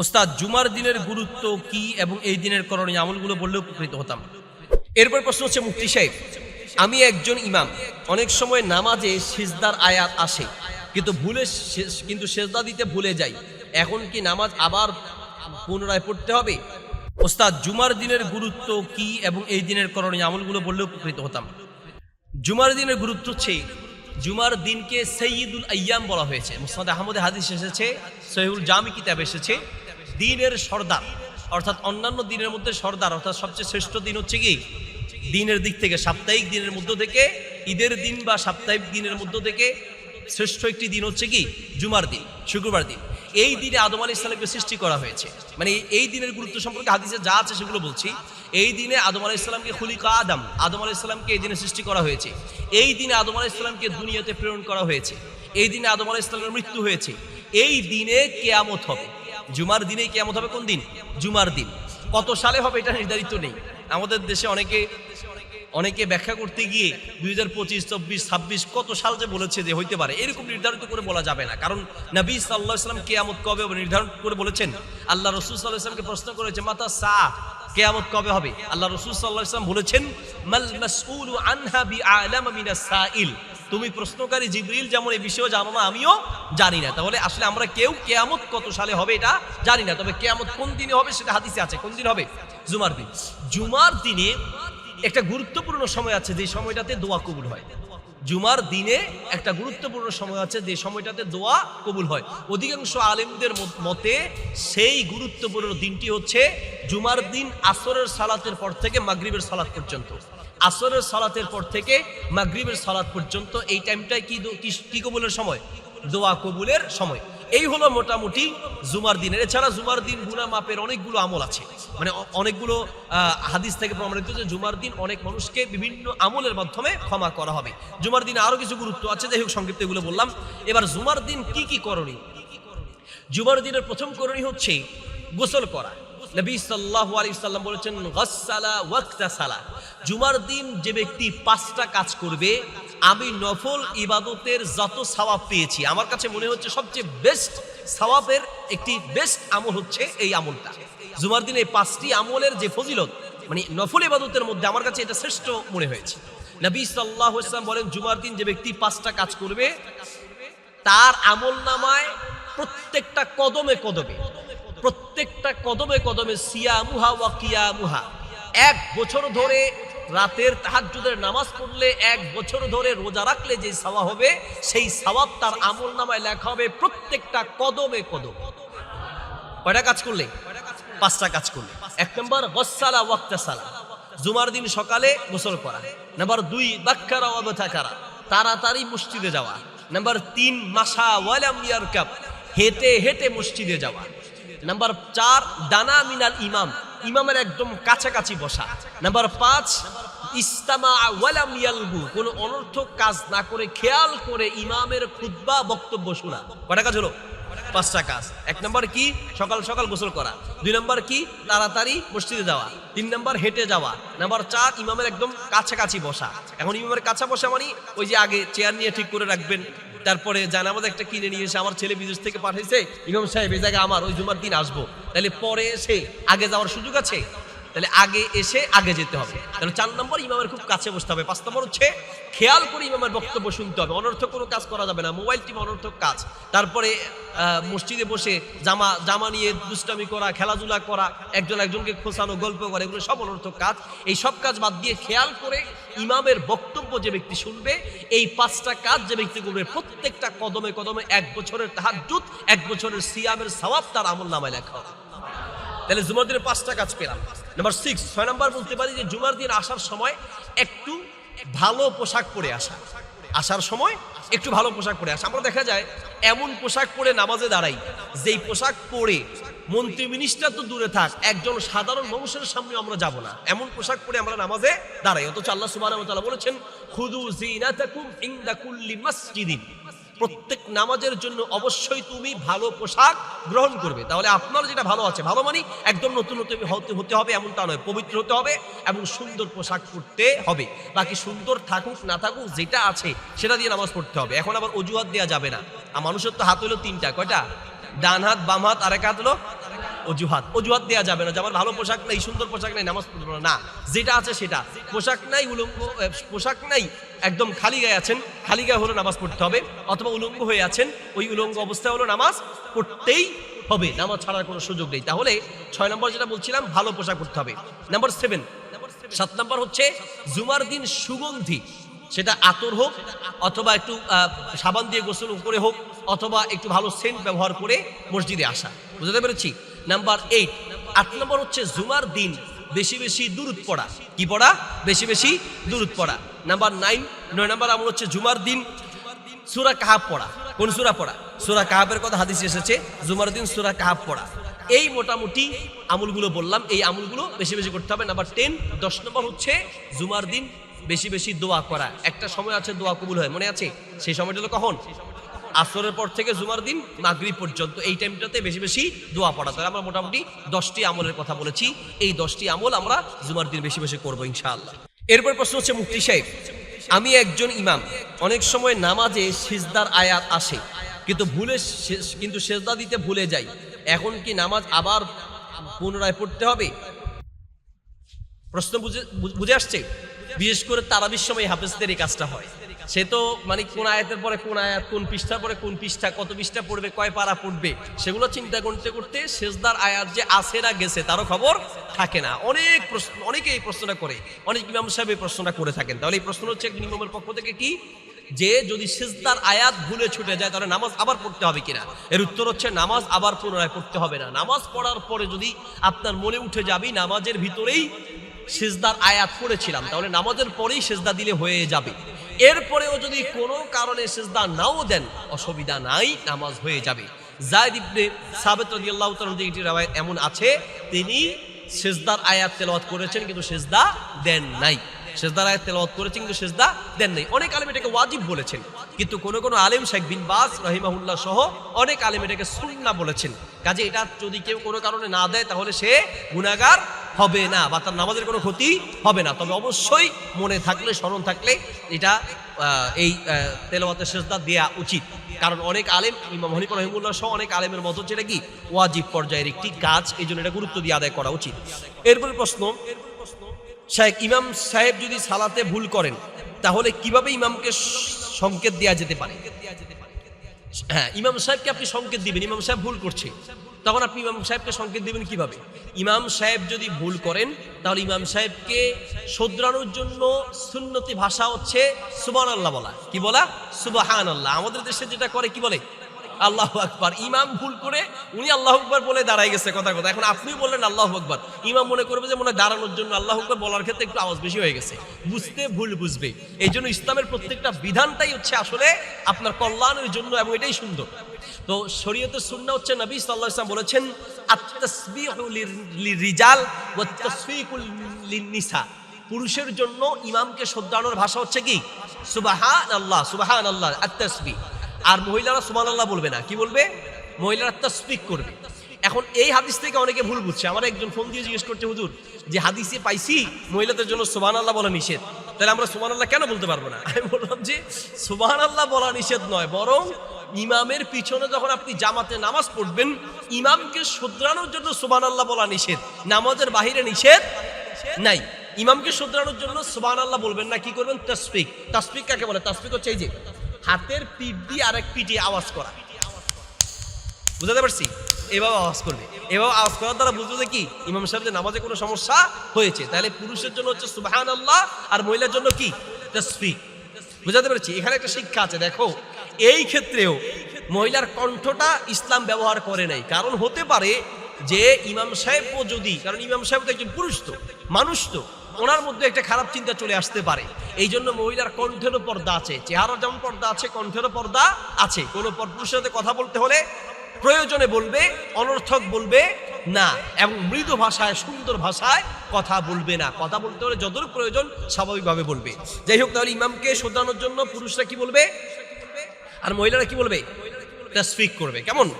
ওস্তাদ, জুমার দিনের গুরুত্ব কি এবং এই দিনের করণীয় আমলগুলো বললে উপকৃত হতাম। এরপর প্রশ্ন হচ্ছে মুফতি সাহেব, আমি একজন ইমাম, অনেক সময় নামাজে সিজদার আয়াত আসে, কিন্তু ভুলে কিন্তু সেজদা দিতে ভুলে যাই, এখন কি নামাজ আবার পুনরায় পড়তে হবে? ওস্তাদ, জুমার দিনের গুরুত্ব কি এবং এই দিনের করণীয় আমলগুলো বললে উপকৃত হতাম। জুমার দিনের গুরুত্ব হচ্ছে, জুমার দিনকে সৈয়দুল আয়াম বলা হয়েছে। মুসনাদ আহমদে হাদিস এসেছে সহিউল জামি কিতাব এসেছে দিনের সর্দার, অর্থাৎ অন্যান্য দিনের মধ্যে সর্দার, অর্থাৎ সবচেয়ে শ্রেষ্ঠ দিন হচ্ছে কি? দিনের দিক থেকে, সাপ্তাহিক দিনের মধ্য থেকে, ঈদের দিন বা সাপ্তাহিক দিনের মধ্য থেকে শ্রেষ্ঠ একটি দিন হচ্ছে কি? জুমার দিন, শুক্রবার দিন। এই দিনে আদম আলী ইসলামকে সৃষ্টি করা হয়েছে। মানে এই দিনের গুরুত্ব সম্পর্কে হাদিসে যা আছে সেগুলো বলছি। এই দিনে আদম আলাহ ইসলামকে খুলিকা আদম আদম আলাহ ইসলামকে এই দিনে সৃষ্টি করা হয়েছে। এই দিনে আদম আলাহ ইসলামকে দুনিয়াতে প্রেরণ করা হয়েছে। এই দিনে আদম আলাহ ইসলামের মৃত্যু হয়েছে। এই দিনে কেয়ামত হবে। জুমার দিনে কেয়ামত হবে কোন দিন? জুমার দিন। কত সালে হবে এটা নির্ধারিত নেই। আমাদের দেশে অনেকে অনেকে ব্যাখ্যা করতে গিয়ে দুই হাজার পঁচিশ, চব্বিশ, ছাব্বিশ কত সাল যে বলেছে যে হইতে পারে, এরকম নির্ধারিত করে বলা যাবে না। কারণ নবী সাল্লাহ ইসলাম কেয়ামত কবে হবে নির্ধারণ করে বলেছেন? আল্লাহ রসুল সাল্লাহ ইসলামকে প্রশ্ন করেছে, মাতা সা, কেয়ামত কবে হবে? আল্লাহ রসুল সাল্লাহ ইসলাম বলেছেন, মাল মাসউলু আনহা বি আলাম সাইল। তুমি প্রশ্নকারী জিবরিল যেমন এই বিষয়ে জানো না, আমিও জানি না। তাহলে আসলে আমরা কেউ কেয়ামত কত সালে হবে এটা জানি না, তবে কেয়ামত কোন দিনে হবে সেটা হাদিসে আছে। কোন দিন হবে? জুমার দিন। জুমার দিনে একটা গুরুত্বপূর্ণ সময় আছে, যে সময়টাতে দোয়া কবুল হয়। জুমার দিনে একটা গুরুত্বপূর্ণ সময় আছে, যে সময়টাতে দোয়া কবুল হয়। অধিকাংশ আলেমদের মত- সেই গুরুত্বপূর্ণ দিনটি হচ্ছে জুমার দিন আসরের সালাতের পর থেকে মাগরীবের সালাত পর্যন্ত। আসরের সালাতের পর থেকে মাগরীবের সালাত পর্যন্ত এই টাইমটায় কি- কি কবুলের সময়? দোয়া কবুলের সময়। এই হলো মোটামুটি জুমার দিনের এছাড়া জুমার দিন গুনা মাপের অনেকগুলো আমল আছে। মানে অনেকগুলো হাদিস থেকে প্রমাণিত যে জুমার দিন অনেক মানুষকে বিভিন্ন আমলের মাধ্যমে ক্ষমা করা হবে। জুমার দিনে আরও কিছু গুরুত্ব আছে, যাই হোক সংক্ষিপ্ত এগুলো বললাম। এবার জুমার দিন কি কি করণীয়? জুমার দিনের প্রথম করণীয় হচ্ছে গোসল করা। নবী সাল্লাল্লাহু আলাইহি সাল্লাম বলেছেন, গসসালা ওয়াক্তাসালা। জুমার দিন যে ব্যক্তি পাঁচটা কাজ করবে আমি নফল ইবাদতের যত সওয়াব পেয়েছি, আমার কাছে মনে হচ্ছে সবচেয়ে বেস্ট সওয়াবের একটি বেস্ট আমল হচ্ছে এই আমলটা। জুমার দিনে পাঁচটি আমলের যে ফজিলত মানে নফল ইবাদতের মধ্যে আমার কাছে এটা শ্রেষ্ঠ মনে হয়েছে। নবী সাল্লাল্লাহু আলাইহি সাল্লাম বলেন, জুমার দিন যে ব্যক্তি পাঁচটা কাজ করবে, তার আমল নামায় প্রত্যেকটা কদমে কদমে, প্রত্যেকটা কদমে কদমে সিয়ামুহা ওয়া কিয়ামুহা, এক বছর ধরে রাতের তাহাজ্জুদের নামাজ পড়লে এক বছর ধরে রোজা রাখলে যে সাওয়া হবে, সেই সাওয়াব তার আমল নামায় লেখা হবে প্রত্যেকটা কদমে কদম। কয়টা কাজ করলে? পাঁচটা কাজ করলে। এক নম্বর গসালা ওয়াক্তাসালা জুমার দিন সকালে গোসল করা। নাম্বার দুই, বাক্কারা অবথাকারা তাড়াতাড়ি মসজিদে যাওয়া। নাম্বার তিন মাসা ওয়ালাম হেঁটে হেঁটে মসজিদে যাওয়া। নাম্বার চার, দানা মিনাল ইমাম। ইমামের একদম কাছাকাছি বসা। নাম্বার পাঁচ ইস্তামা ওয়ালাম ইয়ালগু। কোনো অনর্থক কাজ না করে খেয়াল করে ইমামের খুতবা বক্তব্য শোনা। কটা কাজ হলো? পাঁচটা কাজ। এক নম্বর কি? সকাল সকাল গোসল করা। দুই নম্বর কি? তাড়াতাড়ি মসজিদে যাওয়া। তিন নম্বর হেঁটে যাওয়া। নাম্বার চার, ইমামের একদম কাছাকাছি বসা। এখন ইমামের কাছা বসা মানে ওই যে আগে চেয়ার নিয়ে ঠিক করে রাখবেন। তারপরে জানামাজ একটা কিনে নিয়ে এসে আমার ছেলে বিদেশ থেকে পাঠিয়েছে ইমাম সাহেব, এই জায়গায় আমার, ওই জুমার দিন আসব। তাহলে পরে এসে আগে যাওয়ার সুযোগ আছে? তাহলে আগে এসে আগে যেতে হবে। তাহলে চার নম্বর ইমামের খুব কাছে বসতে হবে। পাঁচ নম্বর হচ্ছে, খেয়াল করে ইমামের বক্তব্য শুনতে হবে। অনর্থক কোনো কাজ করা যাবে না। মোবাইল টিম অনর্থক কাজ। তারপরে মসজিদে বসে জামা জামা নিয়ে দুষ্টামি করা, খেলাধুলা করা, একজন একজনকে খোঁচানো, গল্প করা, এগুলো সব অনর্থক কাজ। এই সব কাজ বাদ দিয়ে খেয়াল করে ইমামের বক্তব্য যে ব্যক্তি শুনবে, এই পাঁচটা কাজ যে ব্যক্তি করবে, প্রত্যেকটা কদমে কদমে এক বছরের তাহাজ্জুদ, এক বছরের সিয়ামের সওয়াব তার আমল নামায় লেখা হবে। তাহলে জুমার দিনে পাঁচটা কাজ পেলাম। নাম্বার সিক্স ছয় নাম্বার বলতে পারি যে জুমার দিন আসার সময় একটু ভালো পোশাক পরে আসা। আসার সময় একটু ভালো পোশাক পরে আসে। আমরা দেখা যায়, এমন পোশাক পরে নামাজে দাঁড়াই, যেই পোশাক পরে মন্ত্রী মিনিস্টার তো দূরে থাক, একজন সাধারণ মানুষের সামনে আমরা যাব না। এমন পোশাক পরে আমরা নামাজে দাঁড়াই। অথচ আল্লাহ সুবাহ বলেছেন, খুদু জিনাতাকুম ইনদা কুল্লি মাসজিদিন। প্রত্যেক নামাজের জন্য অবশ্যই তুমি ভালো পোশাক গ্রহণ করবে। তাহলে আপনার যেটা ভালো আছে, ভালো মানে একদম নতুন নতুন হতে হতে হবে এমনটা নয়, পবিত্র হতে হবে এবং সুন্দর পোশাক পরতে হবে। বাকি সুন্দর থাকুক, না থাকুক, যেটা আছে সেটা দিয়ে নামাজ পড়তে হবে। এখন আবার অজুহাত দেওয়া যাবে না। আর মানুষের তো হাত হলো তিনটা, কয়টা? ডান হাত, বাম হাত আর এক হাত হলো অজুহাত। অজুহাত দেওয়া যাবে না যে আমার ভালো পোশাক নেই, সুন্দর পোশাক নেই, নামাজ পড়ব না। যেটা আছে সেটা। পোশাক নাই, উলঙ্গ পোশাক নাই, একদম খালি গায়ে আছেন। খালি গায়ে হলো নামাজ পড়তে হবে, অথবা উলঙ্গ হয়ে আছেন, ওই উলঙ্গ অবস্থায় হলো নামাজ পড়তেই হবে। নামাজ ছাড়ার কোনো সুযোগ নেই। তাহলে ছয় নম্বর যেটা বলছিলাম, ভালো পোশাক পড়তে হবে। নাম্বার সেভেন সাত নম্বর হচ্ছে জুমার দিন সুগন্ধি। সেটা আতর হোক, অথবা একটু সাবান দিয়ে গোসল করে হোক, অথবা একটু ভালো সেন্ট ব্যবহার করে মসজিদে আসা। বুঝতে পেরেছি? নাম্বার এইট আট নম্বর হচ্ছে জুমার দিন। বেশি বেশি দূরত পড়া। কি পড়া? বেশি বেশি দূরত পড়া। নাম্বার নাইন নয় নাম্বার আমল হচ্ছে জুমার দিন। সুরা কাহাব পড়া। কোন সুরা পড়া? সুরা কাহাবের কথা হাদিস এসেছে। জুমার দিন সুরা কাহাব পড়া। এই মোটামুটি আমলগুলো বললাম। এই আমলগুলো বেশি বেশি করতে হবে। নাম্বার টেন দশ নম্বর হচ্ছে জুমার দিন। বেশি বেশি দোয়া করা। একটা সময় আছে দোয়া কবুল হয়। মনে আছে? সেই সময়টা হলো কখন? আসরের পর থেকে জুমার দিন, মাগরিব পর্যন্ত, এই টাইমটাতে বেশি বেশি দোয়া পড়া। তাহলে আমরা মোটামুটি দশটি আমলের কথা বলেছি। এই দশটি আমল আমরা জুমার দিন বেশি বেশি করব ইনশাআল্লাহ। এরপর প্রশ্ন হচ্ছে মুক্তি সাহেব, আমি একজন ইমাম, অনেক সময় নামাজে সিজদার আয়াত আসে, কিন্তু ভুলে কিন্তু সেজদা দিতে ভুলে যাই। এখন কি নামাজ আবার পুনরায় পড়তে হবে? প্রশ্ন বুঝে বুঝে আসছে? বিশেষ করে তারাবির সময় হাফেজদের এই কাজটা হয়। সে তো মানে কোন আয়াতের পরে কোন আয়াত, কোন পৃষ্ঠার পরে কোন পৃষ্ঠা, কত পৃষ্ঠা পড়বে, কয় পারা পড়বে, সেগুলো চিন্তা করতে করতে শেষদার আয়াত যে আছে না গেছে, তারও খবর থাকে না। অনেক প্রশ্ন অনেকে এই প্রশ্নটা করে। অনেক ইমাম সাহেব এই প্রশ্নটা করে থাকেন। তাহলে এই প্রশ্ন হচ্ছে একজন ইমামের পক্ষ থেকে কি? যে যদি সিজদার আয়াত ভুলে ছুটে যায়, তাহলে নামাজ আবার পড়তে হবে কিনা? এর উত্তর হচ্ছে নামাজ আবার পুনরায় পড়তে হবে না। নামাজ পড়ার পরে যদি আপনার মনে উঠে যাবি, নামাজের ভিতরেই সেজদার আয়াত পড়েছিলাম, তাহলে নামাজের পরেই সেজদা দিলে হয়ে যাবে। এরপরেও যদি কোনো কারণে সেজদা নাও দেন, অসুবিধা নাই, নামাজ হয়ে যাবে। জায়দ ইবনে সাবেত রাদিয়াল্লাহু তাআলা এটি রাওয়ায়াত এমন আছে, তিনি সেজদার আয়াত তেলাওয়াত করেছেন, কিন্তু সেজদা দেন নাই। সেজদার আয়াত তেলাওয়াত করেছেন, কিন্তু সেজদা দেন নাই। অনেক আলেম এটাকে ওয়াজিব বলেছেন, কিন্তু কোন কোন আলেম শেখ বিন বাস রহিমাহুল্লাহ সহ অনেক আলেম এটাকে সুন্নাহ বলেছেন। কাজে এটা যদি কেউ কোনো কারণে না দেয়, তাহলে সে গুনাহগার হবে না বা তার নামাজের কোনো ক্ষতি হবে না। তবে অবশ্যই মনে থাকলে, স্মরণ থাকলে এটা এই তেলাওয়াতের সেজদা দেয়া উচিত। কারণ অনেক আলেম, ইমাম হনিফ রহিমুল্লাহ সহ অনেক আলেমের মতো যেটা কি? ওয়াজিব পর্যায়ের একটি কাজ, এই জন্য এটা গুরুত্ব দিয়ে আদায় করা উচিত। এরপরে প্রশ্ন শাহেক ইমাম সাহেব যদি সালাতে ভুল করেন, তাহলে কীভাবে ইমামকে সংকেত দেওয়া যেতে পারে? হ্যাঁ ইমাম সাহেবকে আপনি সংকেত দিবেন। ইমাম সাহেব ভুল করছে। তখন আপনি ইমাম সাহেবকে সংকেত দেবেন কীভাবে? ইমাম সাহেব যদি ভুল করেন, তাহলে ইমাম সাহেবকে শোধরানোর জন্য সুন্নতি ভাষা হচ্ছে সুবান আল্লাহ বলা। কি বলা? সুবাহান আল্লাহ আমাদের দেশে যেটা করে, কি বলে? আল্লাহ আকবার। ইমাম ভুল করে উনি আল্লাহ আকবার বলে দাঁড়াই গেছে কথা কথা। এখন আপনি বললেন আল্লাহ আকবার। ইমাম মনে করবে যে মনে দাঁড়ানোর জন্য আল্লাহ আকবার বলার ক্ষেত্রে একটু আওয়াজ বেশি হয়ে গেছে। বুঝতে ভুল বুঝবে। এই জন্য ইসলামের প্রত্যেকটা বিধানটাই হচ্ছে আসলে আপনার কল্যাণের জন্য এবং এটাই সুন্দর। তো শরীয়তের সুন্না হচ্ছে নবী সাল্লাল্লাহু আলাইহি ওয়াসাল্লাম বলেছেন লিন-নিসা পুরুষের জন্য ইমামকে শ্রদ্ধানোর ভাষা হচ্ছে কি? সুবাহান আল্লাহ সুবাহান আল্লাহ আত্মাসবি আর মহিলারা সুবান আল্লাহ বলবে না। কি বলবে? মহিলারা তাসবিক করবে। এখন এই হাদিস থেকে অনেকে ভুল বুঝছে। আমার একজন ফোন দিয়ে জিজ্ঞেস করছে, হুজুর, যে হাদিসে পাইছি, মহিলাদের জন্য সুবান আল্লাহ বলা নিষেধ। তাহলে আমরা সুবান আল্লাহ কেন বলতে পারব না? আমি বললাম যে সুবান আল্লাহ বলা নিষেধ নয়, বরং ইমামের পিছনে যখন আপনি জামাতে নামাজ পড়বেন, ইমামকে শুধরানোর জন্য সুবান আল্লাহ বলা নিষেধ। নামাজের বাহিরে নিষেধ নাই। ইমামকে শুধরানোর জন্য সুবান আল্লাহ বলবেন না, কি করবেন? তাসপিক তাসপিক কাকে বলে? তাসপিক হচ্ছে এই যে হাতের পিঠ দিয়ে আরেক পিঠে আওয়াজ করা। বুঝাতে পারছি? এভাবে আওয়াজ করবে। এভাবে আওয়াজ করার দ্বারা বুঝবে যে কি? ইমাম সাহেব যে নামাজে কোনো সমস্যা হয়েছে, তাহলে পুরুষের জন্য হচ্ছে সুবাহান আল্লাহ আর মহিলার জন্য কি? তাসফিক। বুঝাতে পারছি? এখানে একটা শিক্ষা আছে, দেখো। এই ক্ষেত্রেও মহিলার কণ্ঠটা ইসলাম ব্যবহার করে নাই। কারণ হতে পারে যে ইমাম সাহেবও যদি, কারণ ইমাম সাহেব তো একজন পুরুষ তো, মানুষ তো ওনার মধ্যে একটা খারাপ চিন্তা চলে আসতে পারে। এই জন্য মহিলার কণ্ঠেরও পর্দা আছে চেহারা যেমন পর্দা আছে, কণ্ঠেরও পর্দা আছে। কোনো পরপুরুষের সাথে কথা বলতে হলে প্রয়োজনে বলবে, অনর্থক বলবে না এবং মৃদু ভাষায়, সুন্দর ভাষায় কথা বলবে না। কথা বলতে হলে যতটুকু প্রয়োজন স্বাভাবিকভাবে বলবে। যাই হোক, তাহলে ইমামকে শোধানোর জন্য পুরুষরা কি বলবে? আর মহিলারা কি বলবে? তাসফিক করবে। কেমন?